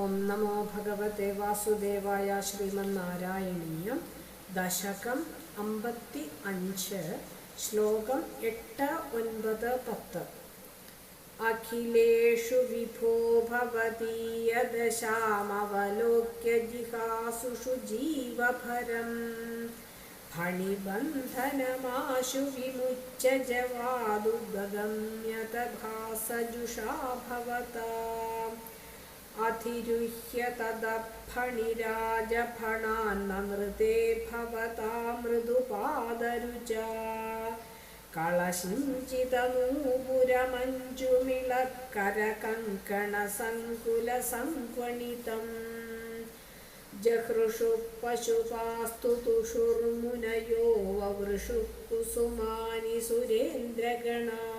ഓം നമോ ഭഗവത്തെ വാസുദേവായ ശ്രീമന്നാരായണീയം. ദശകം അമ്പത്തി അഞ്ച് ശ്ലോകം എട്ട് ഒൻപത് പത്ത്. അഖിലേഷു വിഭോ ഭവതീയദശാമവലോക്യ ജിഹാസുഷു ജീവഭരം. ഫണിബന്ധനമാശു വിമുച്ച ജവാദുഗമ്യത ഭാസജുഷാ अधिरुह्य तदफणिराजफणान्नमृते भवता मृदुपादरुचा कलशिञ्चितनूपुरमञ्जुमिळकरकङ्कणसङ्कुलसङ्क्वणितम् जहृषु पशुपास्तु तुषुर्मुनयो ववृषुः कुसुमानि सुरेन्द्रगणाः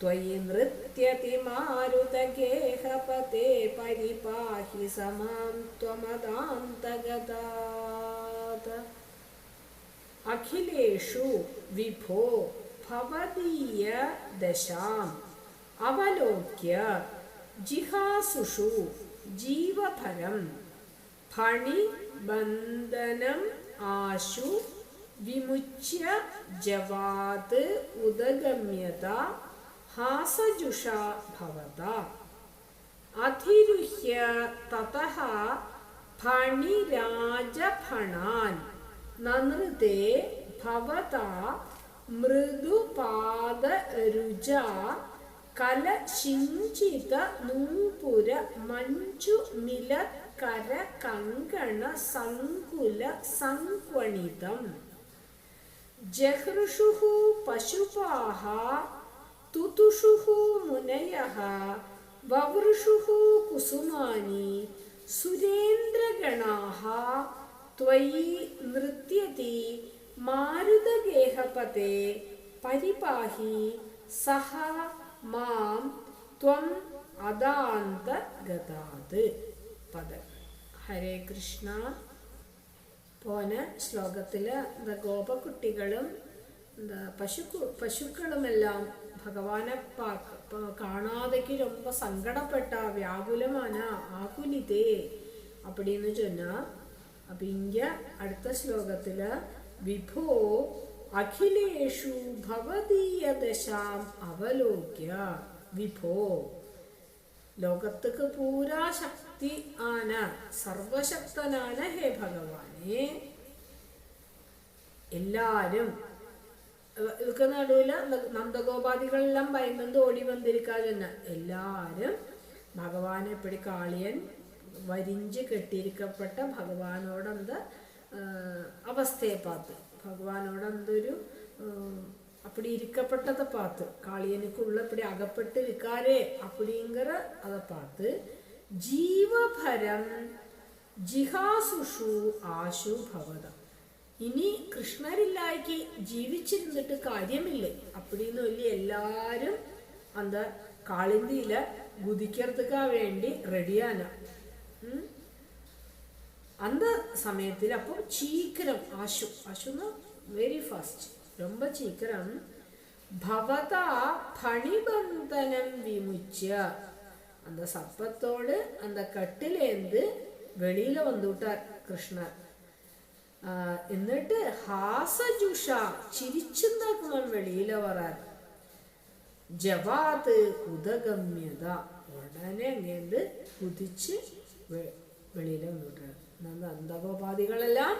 त्वयि नृत्यति मारुतगेहपते परिपाहि समां त्वमदान्तगतात् अखिलेषु विभो भवदीय दशाम् अवलोक्य जिहासुषु जीवफलं फणिबन्धनम् आशु विमुच्य जवात् उदगम्यता हासजुषा भवता अधिरुह्य ततः फणिराजफणान् ननृते भवता मृदुपादरुजा कलशिञ्चित नूपुर मञ्जुमिलकर कङ्कण सङ्कुल सङ्क्वणितम् जहृषुः पशुपाः तुतुषुः मुनयः ववृषुः कुसुमानि सुरेन्द्रगणाः त्वयि नृत्यति मारुतगेहपते परिपाहि सः മാം ത്വം അദാന്തഗതാത് പദ ഹരേ കൃഷ്ണ പോന ശ്ലോകത്തിൽ എന്താ ഗോപക്കുട്ടികളും എന്താ പശു പശുക്കളുമെല്ലാം ഭഗവാനെ കാണാതെക്ക് രൊമ്പ സങ്കടപ്പെട്ട വ്യാകുലമാന ആകുലിതേ அப்படின்னு சொன்னார் அப்போ இங்கே അടുത്ത ശ്ലോകത്തിൽ വിഭോ അഖിലേഷു ഭവതീയ ദശാം അവലോക്യ വിഭോ ലോകത്തേക്ക് പൂരാ ശക്തി ആന സർവശക്തനാണ് ഹേ ഭഗവാനെ. എല്ലാരും ഇതൊക്കെ നടുവില് നന്ദഗോപാദികളെല്ലാം ഭയങ്കര ഓടി വന്നിരിക്കാതെന്ന എല്ലാരും ഭഗവാനെ എപ്പടി കാളിയൻ വരിഞ്ച് കെട്ടിയിരിക്കപ്പെട്ട ഭഗവാനോടെന്ത് അവസ്ഥയെ പാത്ത് பகவானோட அந்த ஒரு அப்படி இருக்கப்பட்டதை பார்த்து காளியனுக்குள்ள இப்படி அகப்பட்டு இருக்காரே அப்படிங்கிற அதை பார்த்து ஜீவபரம் ജിഹാസുഷു ആശു ഭവത ഇനി കൃഷ്ണരില്ലായ്ക്ക് ജീവിച്ചിരുന്നിട്ട് കാര്യമില്ലേ அப்படின்னு சொல்லி எல்லாரும் அந்த காளிந்தியில குதிக்கிறதுக்கா வேண்டி ரெடியான அந்த சமயத்தில் அப்போ சீக்கிரம் ஆஷு ஆஷுன்னா வெரி ஃபாஸ்ட் ரொம்ப சீக்கிரம் பவதா பணிபந்தனம் விமுச்சிய அந்த சப்பத்தோடு அந்த கட்டிலேந்து வெளியில வந்துவிட்டார் கிருஷ்ணர் എന്നിട്ട് ഹാസജുഷ ചിരിച്ചുണ്ടാക്കുമ്പോൾ വെളിയില ജവാത് ഉദഗമ്യത ഉടനെ അങ്ങേന്ത് കുതിച്ച് വെളിയിലെ വിടുക അന്തകോപാധികളെല്ലാം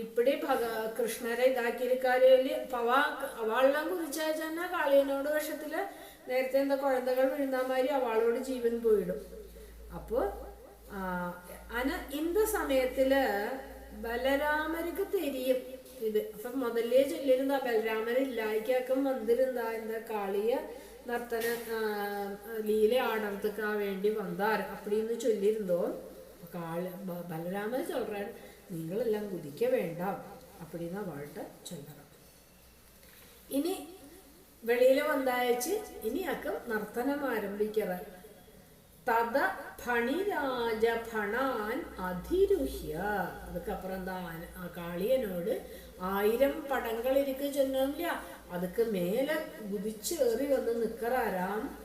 ഇപ്പടി ഭഗ കൃഷ്ണരെ ഇതാക്കിയിരിക്കാരിൽ പവാ അവളെല്ലാം കുതിച്ചാൽ തന്നെ കാളിയനോട് വേഷത്തിൽ നേരത്തെ എന്താ കുഴന്തകൾ വീഴുന്നമാതിരി അവളോട് ജീവൻ പോയിടും. അപ്പോൾ അന ഇന്ത സമയത്തിൽ ബലരാമർക്ക് തെരിയും ഇത് അപ്പൊ മുതലേ ചൊല്ലിരുന്ന ബലരാമൻ ഇല്ലായ്ക്കാക്കും വന്നിരുന്നാ എന്താ കാളിയ നർത്തന ലീല ആടർത്തുക്കാ വേണ്ടി വന്നാർ അപ്പടിന്ന് ചൊല്ലിരുന്നോ. കാളി ബലരാമൻ ചൊല്ലാൻ നിങ്ങളെല്ലാം കുതിക്ക വേണ്ട അപ്പടിന്ന് അവളുടെ ചൊല്ലണം. ഇനി വെളിയിൽ വന്നയച്ച് ഇനി അക്കം നർത്തനം ആരംഭിക്കറ തത ഫണിരാജ ഫണാൻ അധിരുഹ്യ അതുക്കപ്പുറം എന്താ ആ കാളിയനോട് ആയിരം പടങ്ങൾ ഇരിക്ക് ചെന്നില്ല അതുക്ക് മേലെ കുതിച്ചേറി വന്ന് നിക്കറാരാം.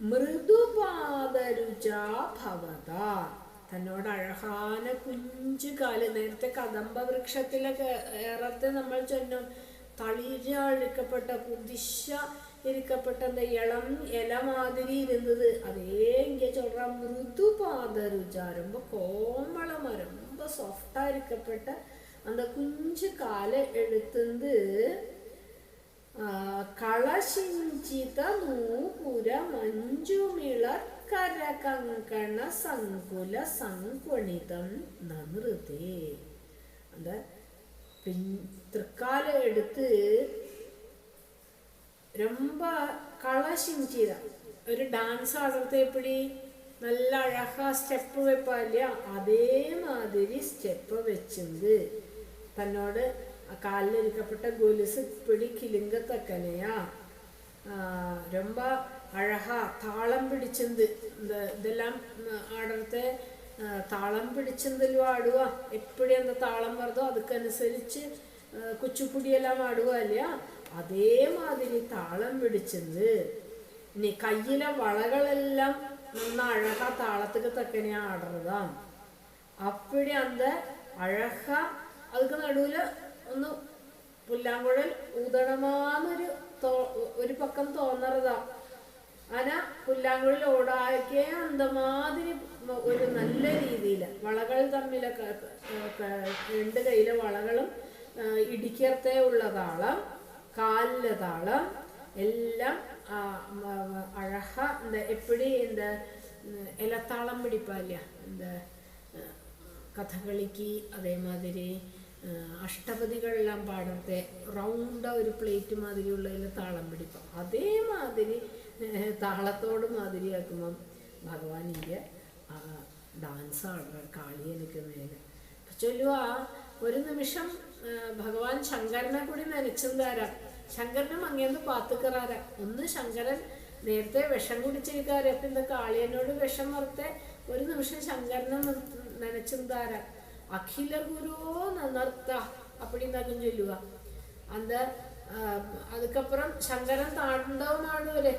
മൃദുപാദരുചാഭവത. തന്നോട് അഴഹാന കുഞ്ചു കാൽ. നേരത്തെ കദംബ വൃക്ഷത്തിലൊക്കെ ഏറത്തെ നമ്മൾ ചെന്നും. തളിരഴുക്കപ്പെട്ട പുതിശ ഇരിക്കപ്പെട്ട എന്താ ഇളം ഇല മാതിരി ഇരുന്നത് അതേ ഇങ്ങനെ ചൊല്ല മൃദുപാദരുച ரொம்ப கோமளமா ரொம்ப சாஃப்டா இருக்கப்பட்ட அந்த குஞ்சு காலை எடுத்துந்து കളശിഞ്ചിത നൂപുര മഞ്ജുമിള കരകങ്കണ സങ്കുല സങ്കുണിതം നനൃതേ அந்த பின் തൃക്കാല എടുത്ത് ரொம்ப கலசிஞ்சு ஒரு டான்ஸ் ஆடுறது எப்படி நல்ல அழகா ஸ்டெப் வைப்பா இல்லையா அதே மாதிரி ஸ்டெப் வச்சிருந்து தன்னோட காலில் இருக்கப்பட்ட கொலுசு இப்படி கிளிங்கத்தக்கனையா ரொம்ப அழகா தாளம் பிடிச்சிருந்து இந்த இதெல்லாம் ஆடுறத താളം പിടിച്ചെന്തെങ്കിലും ആടുക എപ്പോഴും എന്താ താളം വരുന്നോ അതുക്കനുസരിച്ച് കുച്ചുപ്പുടിയെല്ലാം ஆடுவா അല്ല അതേമാതിരി താളം പിടിച്ചത് ഇനി കയ്യിലെ വളകളെല്ലാം നിന്ന് അഴക താളத்துக்கு തക്കനെയാ ആടുന്നതാണ് അപ്പിടി അന്ത അഴക അതുക്ക് നടുവിൽ ഒന്ന് പുല്ലാങ്കുഴൽ ഊതണമാന്നൊരു ഒരു പക്കം തോന്നറതാ അന പുല്ലാങ്കുഴൽ ഓടാക്കേ അന്തമാതിരി ഒരു നല്ല രീതിയിൽ വളകൾ തമ്മിലൊക്കെ രണ്ട് കയ്യിലെ വളകളും ഇടിക്കത്തെ ഉള്ളതാളം കാലിലെ താളം എല്ലാം അഴഹ എന്താ എപ്പോഴും എന്താ ഇലത്താളം പിടിപ്പാല്ല എന്താ കഥകളിക്ക് അതേമാതിരി അഷ്ടപതികളെല്ലാം പാടത്തെ റൗണ്ട ഒരു പ്ലേറ്റ് മാതിരിയുള്ളതിൽ താളം പിടിപ്പം. അതേമാതിരി താളത്തോട് മാതിരിയാക്കുമ്പം ഭഗവാൻ ഇന്ത്യ ഡാൻസ് ആടുക കാളിയെ നിൽക്കുന്നതിന് ചൊല്ലുക ഒരു നിമിഷം ഭഗവാൻ ശങ്കരനെ കൂടി നനച്ചും തരാം ശങ്കരനും അങ്ങേന്ന് പാത്തുക്കറാര. ഒന്ന് ശങ്കരൻ നേരത്തെ വിഷം കുടിച്ചിരിക്കാറ് പിന്നെ കാളിയനോട് വിഷം നിർത്തെ ഒരു നിമിഷം ശങ്കരനെ നനച്ചും താര അഖില ഗുരുവോ നിർത്ത അപ്പടി നകും ചൊല്ലുക. അത് അതുക്കപ്പുറം ശങ്കരൻ താണ്ഡവമാണ് ഒരു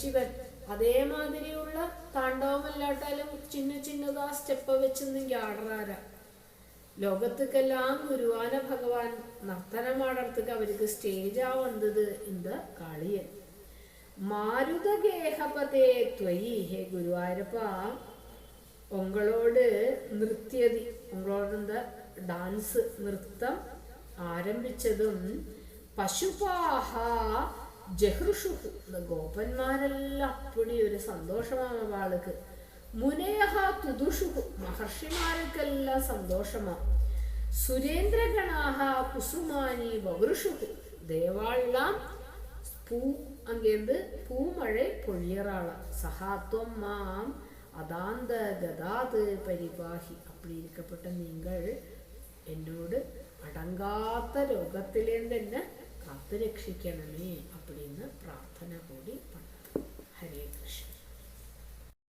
ശിവൻ? അതേമാതിരിയുള്ള താണ്ഡവം അല്ലാട്ടാലും ചിന്ന ചിന്നതാ സ്റ്റെപ്പ് വെച്ചെന്നെങ്കിൽ ആടുറാരാ ലോകത്തേക്കെല്ലാം ഗുരുവാന ഭഗവാൻ നർത്തനമാടത്തേക്ക് അവർക്ക് സ്റ്റേജാ വന്നത് ഇന്ത് കാളിയൻ. മാരുതഗേഹപതേ ത്വയി. ഹേ ഗുരുവായൂരപ്പ ഉങ്ങളോട് നൃത്യതി ഉങ്ങളോട് എന്ത് ഡാൻസ് നൃത്തം ആരംഭിച്ചതും പശുപാഹ ജഹൃഷു ഗോപന്മാരെല്ലാം അപ്പടി ഒരു സന്തോഷമാണ് അവൾക്ക്. മുനയഹ തുതുഷുഹു മഹർഷിമാർക്കെല്ലാം സന്തോഷമാ സുരേന്ദ്രഗണാഹ കുസുമാനി വവൃഷുഹു ദേവാളാം പൂ അങ്ങേന്ത് പൂമഴ പൊഴിയറാള സഹാത്വം മാം അതാന്ത ഗതാത് പരിപാഹി அப்படி இருக்கப்பட்ட நீங்கள் എന്നോട് അടങ്കാത്ത രോഗത്തിലേന്ന് തന്നെ കാത്തു രക്ഷിക്കണമേ அப்படின்னு പ്രാർത്ഥന കൂടി പണം ഹരേ കൃഷ്ണ